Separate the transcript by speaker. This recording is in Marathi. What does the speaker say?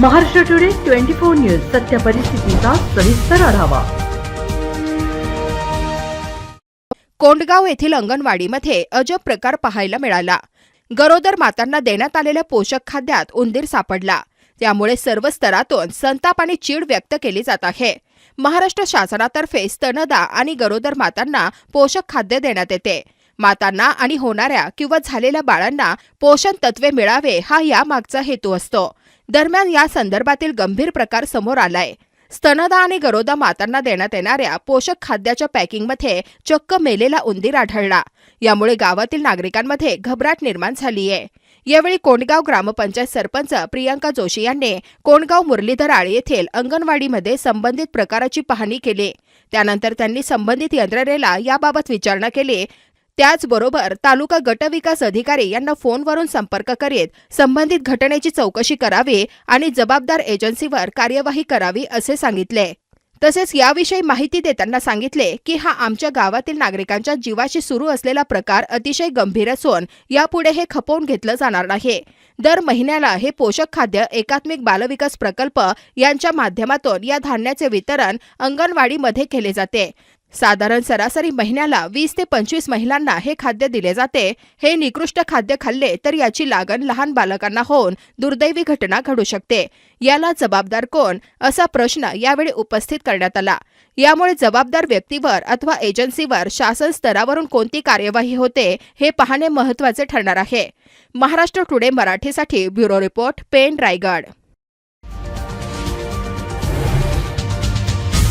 Speaker 1: Maharashtra today twenty four news सत्य परिस्थितीचा सविस्तर आढावा.
Speaker 2: कोंडगाव येथील अंगणवाडीमध्ये अजब प्रकार पाहायला मिळाला. गरोदर मातांना देण्यात आलेल्या पोषक खाद्यात उंदीर सापडला. त्यामुळे सर्व स्तरातून संताप आणि चीड व्यक्त केली जात आहे. महाराष्ट्र शासनातर्फे स्तनदा आणि गरोदर मातांना पोषक खाद्य देण्यात येते. मातांना आणि होणाऱ्या किंवा झालेल्या बाळांना पोषण तत्वे मिळावे हा यामागचा हेतू असतो. दरम्यान या संदर्भातील गंभीर प्रकार समोर आलाय. स्तनदा आणि गरोदा मातांना देण्यात येणाऱ्या पोषक खाद्याच्या पॅकिंगमध्ये चक्क मेलेला उंदीर आढळला. यामुळे गावातील नागरिकांमध्ये घबराट निर्माण झाली आहे यावेळी कोंडगाव ग्रामपंचायत सरपंच प्रियांका जोशी यांनी कोंडगाव मुरलीधर आळे येथील अंगणवाडीमध्ये संबंधित प्रकाराची पाहणी केली. त्यानंतर त्यांनी संबंधित यंत्रणेला याबाबत विचारणा केली. त्याचबरोबर तालुका गटविकास अधिकारी यांना फोनवरून संपर्क करीत संबंधित घटनेची चौकशी करावी आणि जबाबदार एजन्सीवर कार्यवाही करावी असे सांगितले. तसेच याविषयी माहिती देताना सांगितले की हा आमच्या गावातील नागरिकांच्या जीवाशी सुरू असलेला प्रकार अतिशय गंभीर असून यापुढे हे खपवून घेतलं जाणार नाही. दर महिन्याला हे पोषक खाद्य एकात्मिक बालविकास प्रकल्प यांच्या माध्यमातून या धान्याचे वितरण अंगणवाडीमध्ये केले जाते. साधारण सरासरी महिन्याला वीस ते पंचवीस महिलांना हे खाद्य दिले जाते. हे निकृष्ट खाद्य खाल्ले तर याची लागण लहान बालकांना होऊन दुर्दैवी घटना घडू शकते. याला जबाबदार कोण? असा प्रश्न यावेळी उपस्थित करण्यात आला. यामुळे जबाबदार व्यक्तीवर अथवा एजन्सीवर शासन स्तरावरून कोणती कार्यवाही होते हे पाहणे महत्त्वाचे ठरणार आहे. महाराष्ट्र टुडे मराठीसाठी ब्युरो रिपोर्ट पेन रायगड.